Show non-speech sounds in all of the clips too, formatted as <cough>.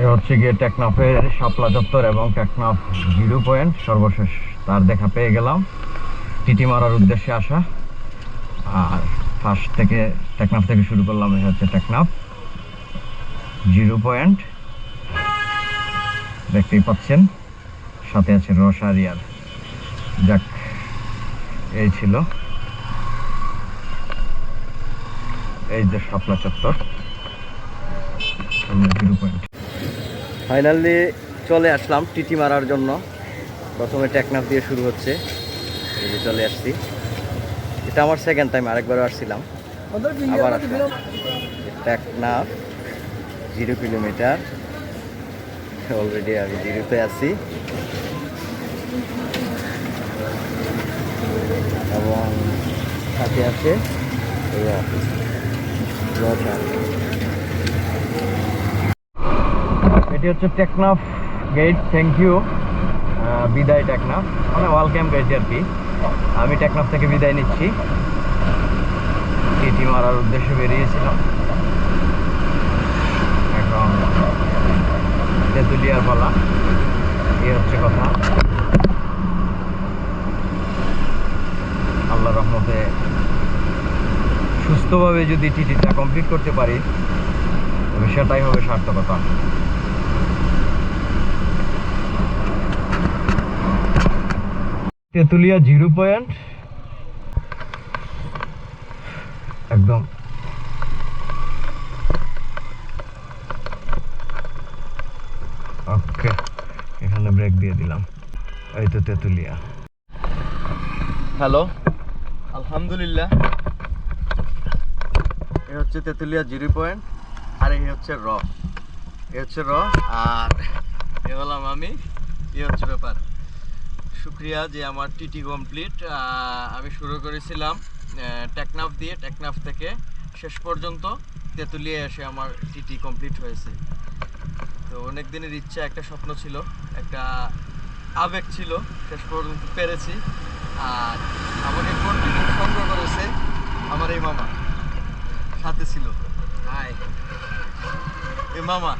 এ হচ্ছে গিয়ে টেকনাফের শাপলা চত্বর এবং টেকনাফ জিরো পয়েন্ট। সর্বশেষ তার দেখা পেয়ে গেলাম। টিটি মারার উদ্দেশ্যে আসা। আর ফার্স্ট থেকে টেকনাফ থেকে শুরু করলাম এই হচ্ছে টেকনাফ জিরো পয়েন্ট। দেখতেই পাচ্ছেন, সাথে আছে রসারিয়ার যাক, এই ছিল। এই যে শাপলা চত্বর জিরো পয়েন্ট ফাইনালি চলে আসলাম টিটি মারার জন্য। প্রথমে টেকনাফ দিয়ে শুরু হচ্ছে। এই যে চলে আসছি। এটা আমার সেকেন্ড টাইম আরেকবারও আসছিলাম। আবার আসলাম। Teknaf zero kilometre. অলরেডি আমি জিরোতে আছি। এবং সাথে আছে এটি হচ্ছে টেকনাফ গেট থ্যাংক ইউ বিদায় টেকনাফ। মানে ওয়েলকাম গেট আর কি। আমি টেকনাফ থেকে বিদায় নিচ্ছি। টিটি মারার উদ্দেশ্যে বেরিয়েছিলাম। এখন তেঁতুলিয়ার পালা এই হচ্ছে কথা। আল্লাহ রহমতে সুস্থভাবে যদি টিটিটা কমপ্লিট করতে পারি সেটাই হবে সার্থকতা। Tetulia zero point. একদম। ওকে, এখানে ব্রেক দিয়ে দিলাম। এই তো তেঁতুলিয়া। হ্যালো আলহামদুলিল্লাহ। এ হচ্ছে তেঁতুলিয়া জিরো পয়েন্ট, আর এই হচ্ছে র। এ হচ্ছে র, আর এ হলাম আমি, এ হচ্ছে ব্যাপার। শুক্রিয়া যে আমার টিটি কমপ্লিট। আমি শুরু করেছিলাম টেকনাফ দিয়ে টেকনাফ থেকে শেষ পর্যন্ত তেঁতুলিয়া এসে আমার টিটি কমপ্লিট হয়েছে। তো অনেক দিনের ইচ্ছা একটা স্বপ্ন ছিল একটা আবেগ ছিল শেষ পর্যন্ত পেরেছি। আর আমাকে কন্টিনিউ সংগ্রহ করেছে আমার এই মামা সাথে ছিল। হাই। এই মামা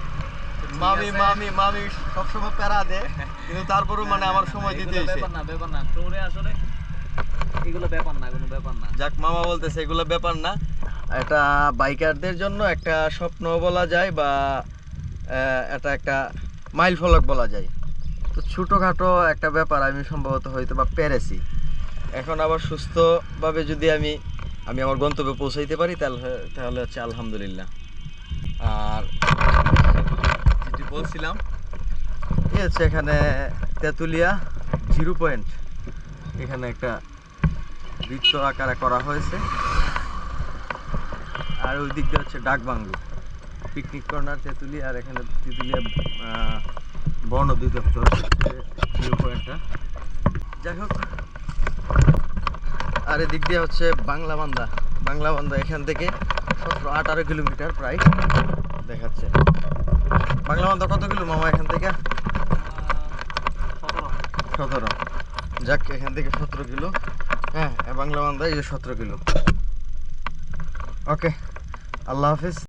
মামি মামি মামি সবসময় প্যারা দেয়। <laughs> কিন্তু তারপরেও মানে আমার সময় দিতে এসে। ব্যাপার না ব্যাপার না। তোরে আসলে এগুলো ব্যাপার না কোনো ব্যাপার না। যাক মামা বলতেছে এগুলো ব্যাপার না। এটা বাইকারদের জন্য একটা স্বপ্ন বলা যায় বা এটা একটা মাইল ফলক বলা যায়। তো ছোটোখাটো একটা ব্যাপার আমি সম্ভবত হয়তো বা পেরেছি। এখন আবার সুস্থভাবে যদি আমি আমি আমার গন্তব্যে পৌঁছাইতে পারি তাহলে তাহলে হচ্ছে আলহামদুলিল্লাহ। আর যেটি বলছিলাম এই হচ্ছে এখানে তেঁতুলিয়া জিরো পয়েন্ট। এখানে একটা বৃত্ত আকারে করা হয়েছে। আর ওই দিক দিয়ে হচ্ছে ডাক বাংলো পিকনিক কর্নার তেঁতুলি আর এখানে তেঁতুলিয়া বন অধিদপ্তর ভিউ পয়েন্টটা। যাই হোক, আর এদিক দিয়ে হচ্ছে বাংলা বান্দা। বাংলা বান্দা এখান থেকে সতেরো আঠারো কিলোমিটার প্রায় দেখাচ্ছে। বাংলা বান্দা কত কিলো মামা এখান থেকে? সতেরো। যাক, এখান থেকে সতেরো কিলো। হ্যাঁ বাংলা বান্ধা এই সতেরো কিলো। ওকে, আল্লাহ হাফিজ।